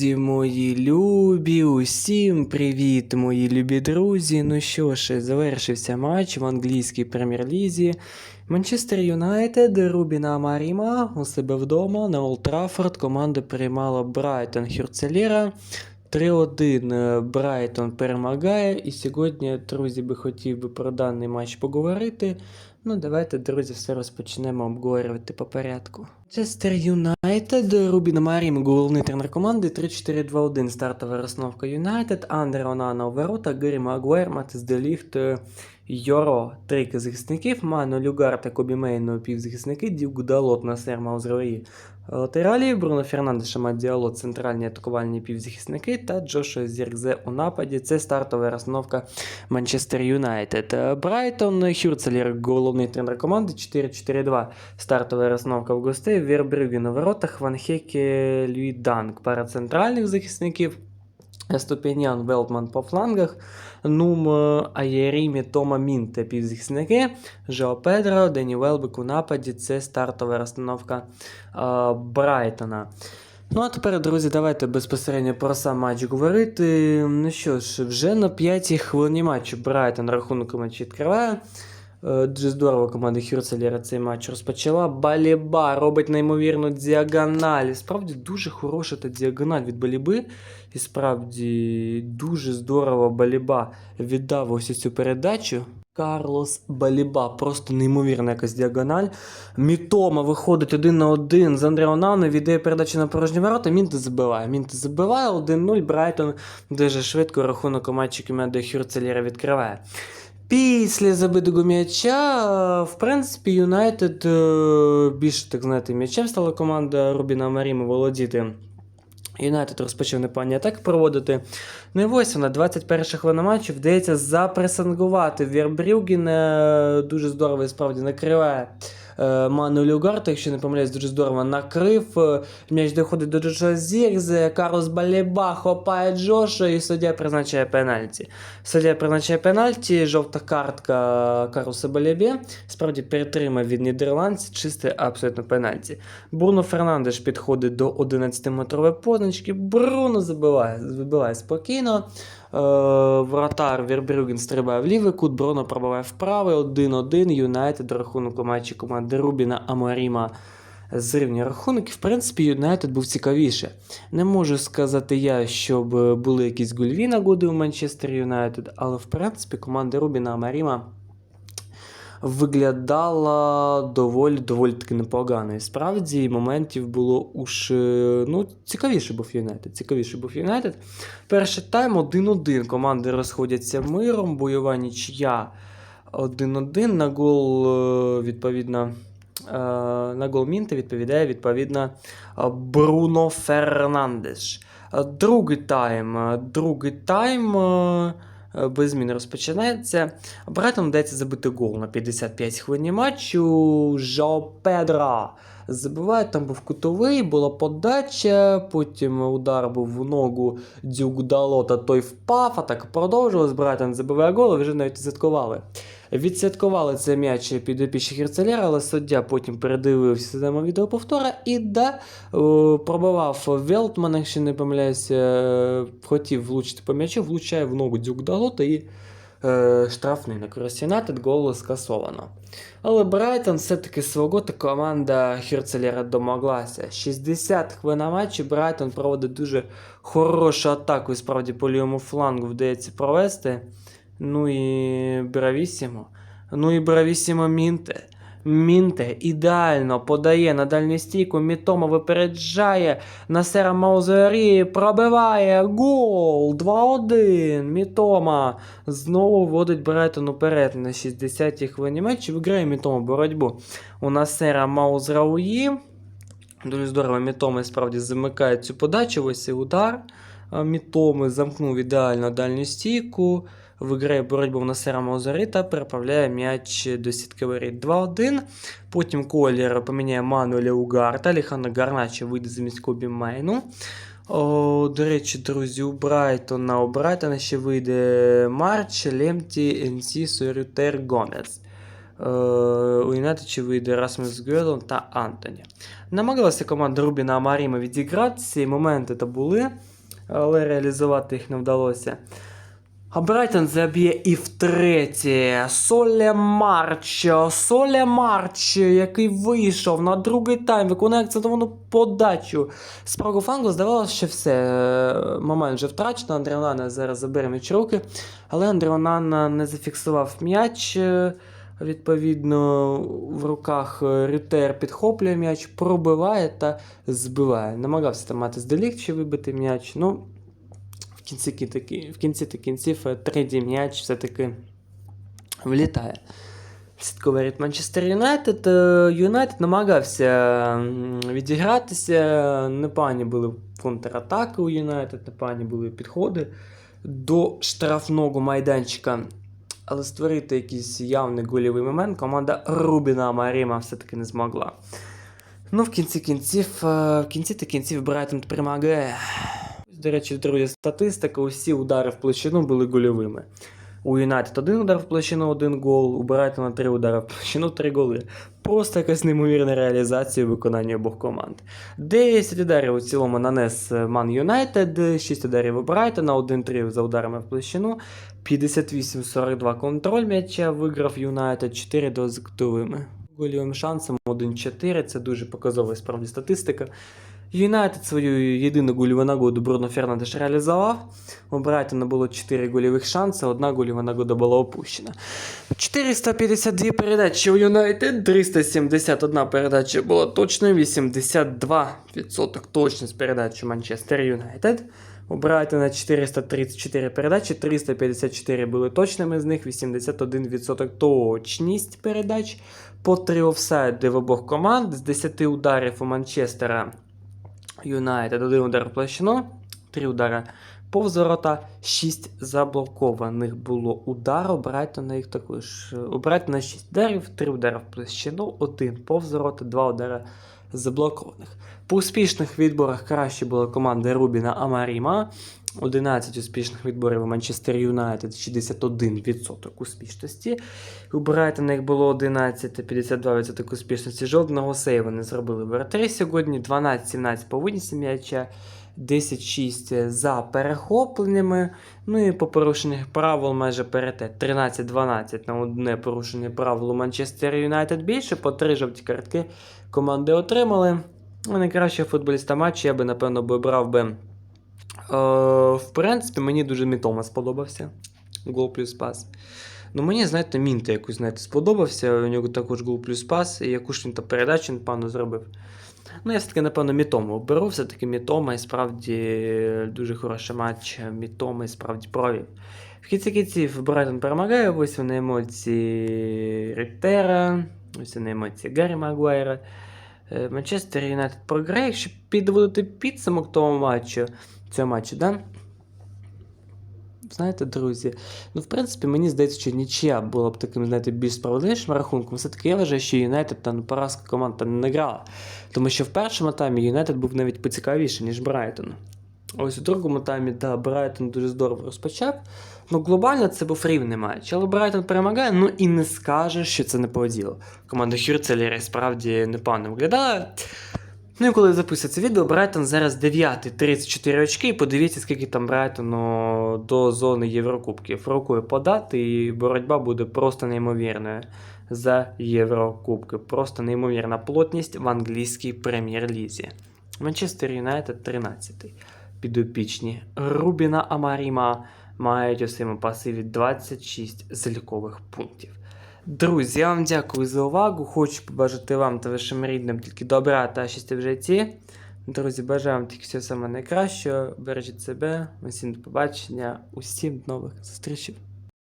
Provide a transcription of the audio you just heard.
Друзі, мої любі, усім привіт, мої любі друзі. Ну що ж, завершився матч в англійській прем'єр-лізі. Манчестер Юнайтед, Рубіна Маріма у себе вдома на Олд Траффорд команда приймала Брайтон Хюрцелєра. 3-1 Брайтон перемагає. І сьогодні, друзі, би хотів би про даний матч поговорити. Ну, давайте, друзі, все розпочнемо обговорювати по порядку. Манчестер Юнайтед, Рубін Марім, головний тренер команди, 3-4-2-1, стартова розстановка Юнайтед, Андер Онана у ворота, Гері Магуайр, Матис Деліхт, Йоро, трійка захисників, Мано Люгар та Кобі півзахисники, Дюк Далот, Насер Маузраї латералі, Бруно Фернандес, Шамат Діало, центральні атакувальні півзахисники та Джошуа Зіркзе у нападі. Це стартова розстановка Манчестер Юнайтед. Брайтон Хюрцелер, головний тренер команди, 4-4-2. Стартова розстановка в гостей, Вербрюген на воротах, Ван Хеке, Льюі Данк, пара центральних захисників. Ступенян Велтман по флангах, Нум Аєрімі, Тома Мінте півзахисники, Жо Педро, Дені Велбек у нападі. Це стартова розстановка а, Брайтона. Ну а тепер, друзі, давайте безпосередньо про сам матч говорити. Ну що ж, вже на п'ятій хвилині матчу Брайтон рахунок матчі відкриває. Е, Дуже здорово команда Хюрцелера цей матч розпочала. Баліба робить неймовірну діагональ. Справді дуже хороша та діагональ від Баліби. І справді дуже здорово Баліба віддав ось цю передачу. Карлос Баліба, просто неймовірна якась діагональ. Мітома виходить один на один з Андреонано, віддає передачу на порожні ворота. Мінте забиває. Мінте забиває 1-0. Брайтон дуже швидко рахунок у матчі команди Хюрцелера відкриває. Після забитого м'яча, в принципі, Юнайтед е, більше, так знаєте, м'ячем стала команда Рубіна Маріми володіти. Юнайтед розпочав непогані атаки проводити. Ну і ось вона, 21 хвилина матчу, вдається запресингувати Вербрюген. е, Дуже здорово і справді накриває е, Ману Люгарта, якщо не помиляюсь, дуже здорово накрив. Е, М'яч доходить до Джоша Зірзе, Карлос Баліба хопає Джоша і суддя призначає пенальті. Суддя призначає пенальті, жовта картка Карлоса Балібі. Справді перетримав від нідерландців, чисте абсолютно пенальті. Бруно Фернандеш підходить до 11-метрової позначки. Бруно забиває, забиває спокійно. Е, Вратар Вірбрюген стрибає в лівий кут, Броно пробиває вправий, 1-1. Юнайтед рахунок у матчі команди Рубіна Аморіма зрівнює рахунок. В принципі, Юнайтед був цікавіше. Не можу сказати я, щоб були якісь гольові нагоди у Манчестер Юнайтед, але в принципі команди Рубіна Амаріма виглядала доволі доволі таки непогано. І справді моментів було уж ну, цікавіше був Юнайтед. Цікавіше був Юнайтед. Перший тайм 1-1. Команди розходяться миром, бойова нічия 1-1. На гол, е, відповідно. е, На гол Мінта відповідає відповідно Бруно Фернандеш. Другий тайм. е, Другий тайм без змін розпочинається. Братом вдається забити гол на 55 хвилині матчу. Жо Педро забиває, там був кутовий, була подача, потім удар був в ногу Дюк Далота, той впав, а так продовжилось. Брайтон забиває гол, вже навіть святкували. Відсвяткували цей м'яч під опічі Херцелера, але суддя потім передивився систему відеоповтора і да, пробивав Велтман, якщо не помиляюся, е, хотів влучити по м'ячу, влучає в ногу Дюк Далота і штрафний на користь Юнайтед, гол скасовано. Але Брайтон все-таки свого та команда Херцелера домоглася. 60 хвилин матчі Брайтон проводить дуже хорошу атаку, і справді по лівому флангу вдається провести. Ну і Бравісімо. Ну і Бравісімо Мінте. Мінте ідеально подає на дальню стійку. Мітома випереджає. Насера Маузері пробиває. Гол! 2-1. Мітома знову вводить Брайтон уперед на 60-й хвилині матчу. Виграє Мітома боротьбу. У Насера Маузрауї. Дуже здорово Мітома справді замикає цю подачу. Ось і удар. Мітоми замкнув ідеально дальню стійку. Виграє боротьбу на Сера Маузері та переправляє м'яч до сітки воріт 2-1. Потім Колір поміняє Мануеля Угарта, Алехандро Гарначо вийде замість Кобі Майну. О, до речі, друзі, у Брайтона, у Брайтона ще вийде Марч, Лемті, Енсі, Сорютер, Гомес. Е, у Юнайтед вийде Расмус Гьодланд та Антоні. Намагалася команда Рубіна Амаріма ці моменти то були, але реалізувати їх не вдалося. А Брайтон заб'є і втретє. Соля Марч. Соля Марч, який вийшов на другий тайм, виконує акцентовану подачу. З правого флангу здавалося, що все. е, Момент вже втрачено. Андрій Онана зараз забере м'яч руки. Але Андріонана не зафіксував м'яч. е, Відповідно, в руках е, Рютер підхоплює м'яч, пробиває та збиває. Намагався там мати здалік чи вибити м'яч. Ну, кінці, в кінці та кінців е, третій м'яч все-таки влітає. Слідковий Манчестер Юнайтед. Е, Юнайтед намагався відігратися. Непогані були контратаки у Юнайтед, непогані були підходи до штрафного майданчика. Але створити якийсь явний гольовий момент команда Рубіна Маріма все-таки не змогла. Ну, в кінці кінців, е, в кінці та кінців Брайтон перемагає. До речі, друзі, статистика, усі удари в площину були гольовими. У Юнайтед один удар в площину, один гол, у Брайтона три удари в площину, три голи. Просто якась неймовірна реалізація виконання обох команд. 10 ударів у цілому нанес Ман Юнайтед, 6 ударів у Брайтона, 1-3 за ударами в площину, 58-42 контроль м'яча, виграв Юнайтед 4 дозактовими. Гольовим шансом 1-4, це дуже показова справді статистика. Юнайтед свою єдину гольову нагоду Бруно Фернандеш реалізував. У Брайтона було 4 гольових шанси, одна гольова нагода була опущена. 452 передачі у Юнайтед, 371 передача була точною, 82% точність передач у Манчестер Юнайтед. У Брайтона 434 передачі, 354 були точними, з них 81% точність передач. По 3 офсайди в обох команд, з 10 ударів у Манчестера Юнайтед, один удар в площину, три удари повз ворота, шість заблокованих було удару. Брайтона їх також. У Брайтона 6 ударів, три удари в площину, один повз ворота, два удари заблокованих. По успішних відборах краще була команда Рубіна Амаріма. 11 успішних відборів у Манчестер Юнайтед, 61% успішності. У Брайтона їх було 11, 52% успішності. Жодного сейву не зробили воротарі сьогодні. 12-17 по винісі м'яча, 10-6 за перехопленнями. Ну і по порушених правил майже перетет. 13-12 на одне порушення правил у Манчестер Юнайтед більше, по три жовті картки команди отримали. Найкращого футболіста матчу я би, напевно, брав би. Е, в принципі, мені дуже Мітома сподобався. Гол плюс пас. Ну, мені, знаєте, Мінта якось знаєте, сподобався. У нього також гол плюс пас, і якусь він та передачу, напевно, зробив. Ну, я все-таки, напевно, Мітому оберу. Все-таки Мітома і справді дуже хороший матч. Мітома і справді провів. В кінці кінців Брайтон перемагає, ось вони емоції Рітера, ось вони емоції Гаррі Магуайра. Е, Манчестер Юнайтед програє, якщо підводити підсумок того матчу, цього матчу, да? Знаєте, друзі, ну, в принципі, мені здається, що нічия була б таким, знаєте, більш справедливішим рахунком. Все-таки я вважаю, що Юнайтед та ну, поразка команда не грала. Тому що в першому таймі Юнайтед був навіть поцікавіший, ніж Брайтон. Ось у другому таймі, да, Брайтон дуже здорово розпочав. Ну, глобально це був рівний матч. Але Брайтон перемагає, ну і не скаже, що це не по ділу. Команда Хюрцелера справді непогано виглядала. Ну і коли записується це відео, Брайтон зараз 9, 34 очки, і подивіться, скільки там Брайтону до зони Єврокубків. Рукою подати, і боротьба буде просто неймовірною за Єврокубки. Просто неймовірна плотність в англійській прем'єр-лізі. Манчестер Юнайтед 13. Підопічні Рубіна Амаріма мають у своєму пасиві 26 залікових пунктів. Друзі, я вам дякую за увагу. Хочу побажати вам та вашим рідним тільки добра та щастя в житті. Друзі, бажаю вам тільки всього саме найкращого. Бережіть себе, усім до побачення, усім нових зустрічей.